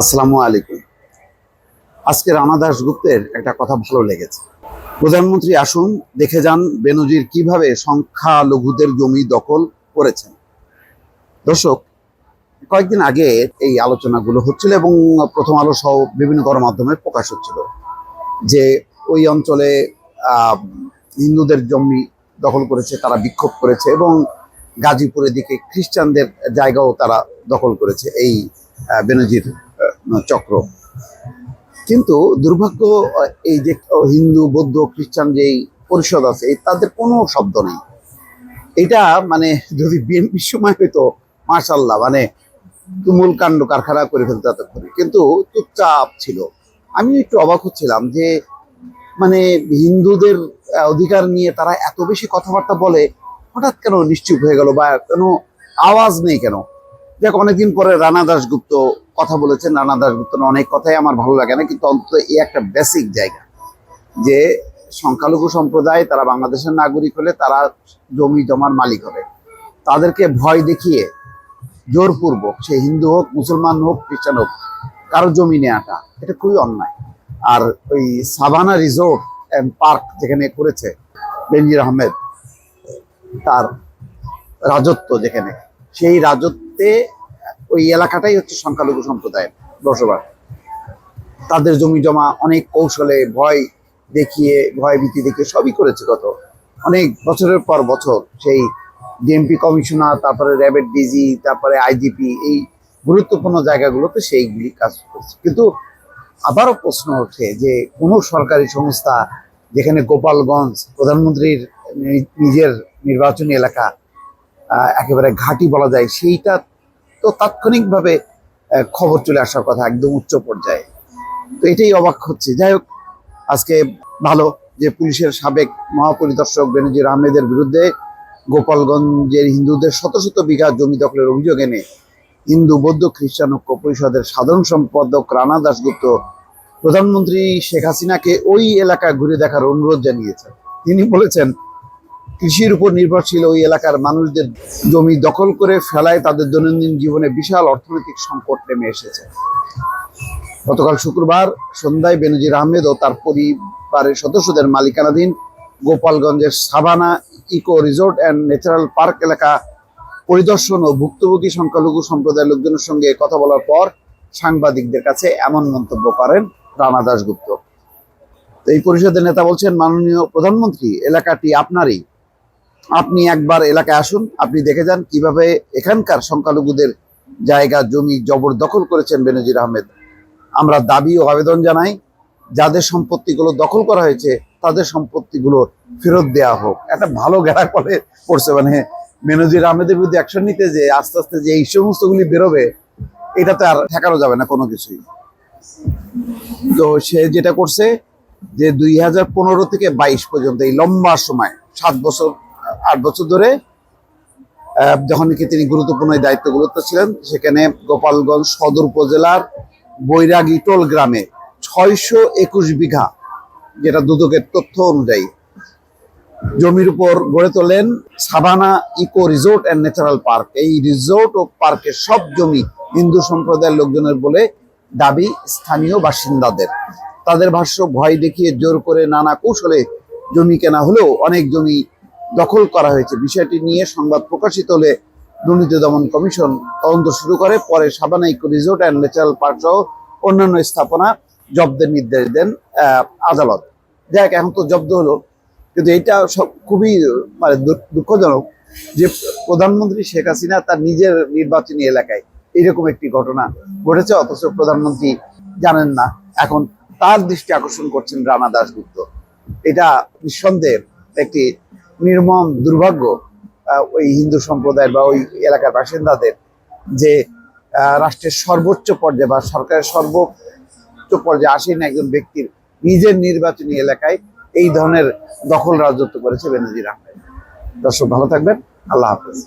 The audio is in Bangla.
আসসালামু আলাইকুম। আজকে রানা দাশগুপ্তের একটা কথা ভালো লেগেছে। প্রধানমন্ত্রী আসুন, দেখে যান বেনজির কীভাবে সংখ্যালঘুদের জমি দখল করেছেন। দর্শক, কয়েকদিন আগে এই আলোচনাগুলো হচ্ছিল এবং প্রথম আলো সহ বিভিন্ন গণমাধ্যমে প্রকাশ হচ্ছিল যে ওই অঞ্চলে হিন্দুদের জমি দখল করেছে, তারা বিক্ষোভ করেছে এবং গাজীপুরের দিকে খ্রিস্টানদের জায়গাও তারা দখল করেছে এই বেনজির চক্র। কিন্তু দুর্ভাগ্য এই যে হিন্দু, বৌদ্ধ, খ্রিস্টান যেই পরিষদ আছে তাদের কোনো শব্দ নেই। এটা মানে যদি বিএনপির সময় হইতো মাশাল্লাহ মানে তুমুল কাণ্ড কারখানা করে ফেলতে এতক্ষণে। কিন্তু চুপচাপ ছিল। আমি একটু অবাক হচ্ছিলাম যে মানে হিন্দুদের অধিকার নিয়ে তারা এত বেশি কথাবার্তা বলে, হঠাৎ কেন নিশ্চুপ হয়ে গেল বা কোনো আওয়াজ নেই কেন? দেখ, অনেকদিন পরে রানা দাসগুপ্ত কথা বলেছেন। রানা দাশগুপ্তর অনেক কথাই আমার ভালো লাগে না, কিন্তু অন্তত এই একটা বেসিক জায়গা যে সংখ্যালঘু সম্প্রদায়, তারা বাংলাদেশের নাগরিক হলে তারা জমি জমার মালিক হবে। তাদেরকে ভয় দেখিয়ে জোরপূর্বক সে হিন্দু হোক, মুসলমান হোক, খ্রিস্টান হোক, কারও জমি নেওয়াটা, এটা খুবই অন্যায়। আর ওই সাভানা রিসোর্ট অ্যান্ড পার্ক যেখানে করেছে বেনজির আহমেদ, তার রাজত্ব যেখানে, সেই রাজত্বে ওই এলাকাটাই হচ্ছে সংখ্যালঘু সম্প্রদায়ের বসবাস। তাদের জমি জমা অনেক কৌশলে ভয় দেখিয়ে, ভয় ভীতি দেখিয়ে সবই করেছে গত অনেক বছরের পর বছর। সেই ডিএমপি কমিশনার, তারপরে র্যাবের ডিজি তারপরে আইজিপি এই গুরুত্বপূর্ণ জায়গাগুলোতে সেইগুলি কাজ করছে। কিন্তু আবারও প্রশ্ন ওঠে যে কোনো সরকারি সংস্থা যেখানে গোপালগঞ্জ প্রধানমন্ত্রীর নিজের নির্বাচনী এলাকা একেবারে ঘাঁটি বলা যায়, সেইটা তো তাৎক্ষণিকভাবে খবর চলে আসার কথা একদম উচ্চ পর্যায়ে। তো এটাই অবাক হচ্ছে। যাই হোক, আজকে ভালো যে পুলিশের সাবেক মহাপরিদর্শক বেনজির আহমেদের বিরুদ্ধে গোপালগঞ্জের হিন্দুদের শত শত বিঘা জমি দখলের অভিযোগ এনে হিন্দু বৌদ্ধ খ্রিস্টান ঐক্য পরিষদের সাধারণ সম্পাদক রানা দাশগুপ্ত প্রধানমন্ত্রী শেখ হাসিনাকে ওই এলাকা ঘুরে দেখার অনুরোধ জানিয়েছেন। তিনি বলেছেন কৃষির উপর নির্ভরশীল ওই এলাকার মানুষদের জমি দখল করে ফেলায় তাদের দৈনন্দিন জীবনে বিশাল অর্থনৈতিক সংকট নেমে এসেছে। গতকাল শুক্রবার সন্ধ্যায় বেনজির আহমেদ ও তার পরিবারের সদস্যদের মালিকানাধীন গোপালগঞ্জের Sabana eco resort and natural park এলাকা পরিদর্শন ও ভুক্তভোগী সংখ্যালঘু সম্প্রদায়ের লোকজনের সঙ্গে কথা বলার পর সাংবাদিকদের কাছে এমন মন্তব্য করেন রানা দাশগুপ্ত। তো এই পরিষদের নেতা বলছেন, মাননীয় প্রধানমন্ত্রী, এলাকাটি আপনারই। আপনি একবার এলাকায় আসুন, আপনি দেখে যান কীভাবে এখানকার সংখ্যালঘুদের জায়গা, জমি জবরদখল করেছেন বেনজির আহমেদ। আমরা দাবি ও আবেদন জানাই, যাদের সম্পত্তিগুলো দখল করা হয়েছে, তাদের সম্পত্তিগুলো ফেরত দেওয়া হোক। একটা ভালো গেড়া করে পড়ছে মানে মেনজির আহমেদের বিরুদ্ধে অ্যাকশন নিতে যে, আস্তে আস্তে যে এই সমস্তগুলি বেরোবে, এটা তো আর ঠেকানো যাবে না কোনো কিছুই। তো সে যেটা করছে, যে দুই হাজার পনেরো থেকে বাইশ পর্যন্ত, এই লম্বা সময়, সাত বছর আট বছর ধরে যখন কি তিনি গুরুত্বপূর্ণ এই দায়িত্বগুলোতে ছিলেন, সেখানে গোপালগঞ্জ সদর উপজেলার বৈরাগী টোল গ্রামে ছয়শো একুশ বিঘা যেটা দুদকের তথ্য অনুযায়ী জমির উপর গড়ে তোলেন Sabana eco resort and natural park. এই রিসোর্ট ও পার্কের সব জমি হিন্দু সম্প্রদায়ের লোকজনের বলে দাবি স্থানীয় বাসিন্দাদের। তাদের ভাষ্য, ভয় দেখিয়ে জোর করে নানা কৌশলে জমি কেনা হলেও অনেক জমি দখল করা হয়েছে। বিষয়টি নিয়ে সংবাদ প্রকাশিত হলে দুর্নীতি দমন কমিশন তদন্ত শুরু করে, পরে Sabana eco resort and natural park সহ অন্যান্য স্থাপনা জব্দের নির্দেশ দেন আদালত। যাক এখন তো জব্দ হলো, কিন্তু এটা সব খুবই মানে দুঃখজনক যে প্রধানমন্ত্রী শেখ হাসিনা তার নিজের নির্বাচনী এলাকায় এরকম একটি ঘটনা ঘটেছে, অথচ প্রধানমন্ত্রী জানেন না। এখন তার দৃষ্টি আকর্ষণ করছেন রানা দাশগুপ্ত। এটা নিঃসন্দেহে একটি নির্মম দুর্ভাগ্য ওই হিন্দু সম্প্রদায়ের বা ওই এলাকার বাসিন্দাদের যে রাষ্ট্রের সর্বোচ্চ পর্যায়ে বা সরকারের সর্বোচ্চ পর্যায়ে আসেন একজন ব্যক্তির নিজের নির্বাচনী এলাকায় এই ধরনের দখল রাজত্ব করেছে বেনজির আহমেদ। দর্শক, ভালো থাকবেন। আল্লাহ হাফেজ।